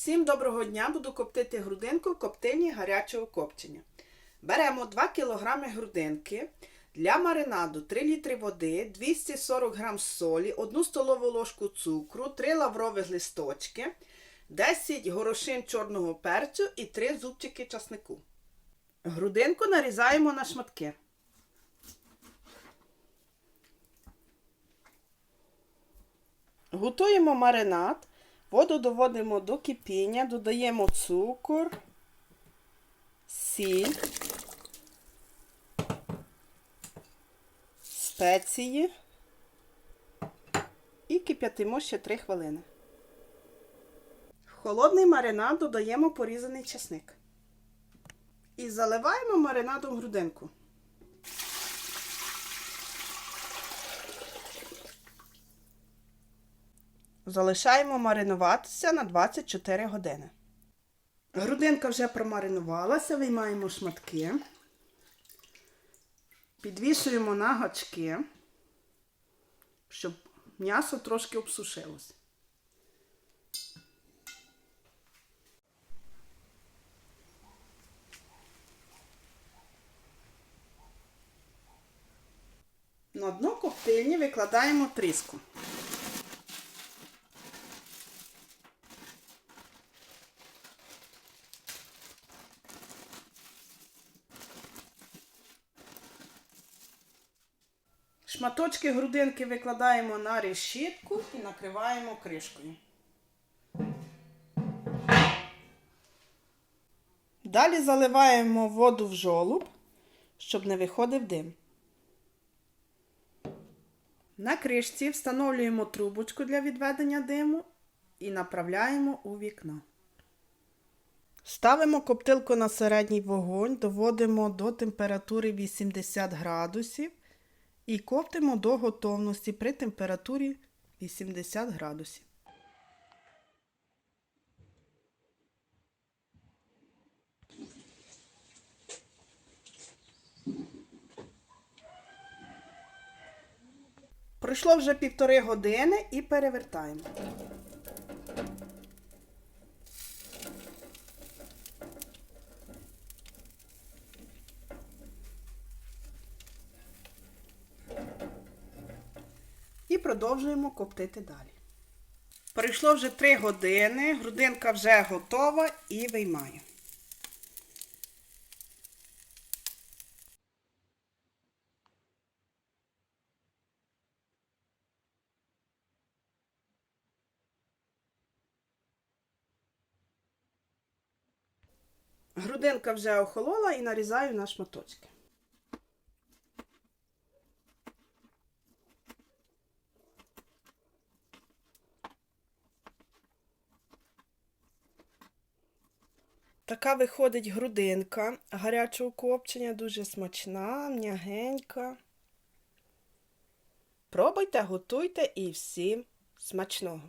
Всім доброго дня! Буду коптити грудинку в коптильні гарячого копчення. Беремо 2 кг грудинки. Для маринаду 3 літри води, 240 г солі, 1 столову ложку цукру, 3 лаврових листочки, 10 горошин чорного перцю і 3 зубчики часнику. Грудинку нарізаємо на шматки. Готуємо маринад. Воду доводимо до кипіння, додаємо цукор, сіль, спеції і кип'ятимо ще 3 хвилини. В холодний маринад додаємо порізаний чесник. І заливаємо маринадом грудинку. Залишаємо маринуватися на 24 години. Грудинка вже промаринувалася, виймаємо шматки, підвішуємо на гачки, щоб м'ясо трошки обсушилось. На дно коптильні викладаємо тріску. Шматочки грудинки викладаємо на решітку і накриваємо кришкою. Далі заливаємо воду в жолуб, щоб не виходив дим. На кришці встановлюємо трубочку для відведення диму і направляємо у вікно. Ставимо коптилку на середній вогонь, доводимо до температури 80 градусів і коптимо до готовності при температурі 80 градусів. Пройшло вже півтори години і перевертаємо. Продовжуємо коптити далі. Пройшло вже 3 години, грудинка вже готова і виймаю. Грудинка вже охолола і нарізаю на шматочки. Така виходить грудинка гарячого копчення, дуже смачна, м'ягенька. Пробуйте, готуйте і всім смачного!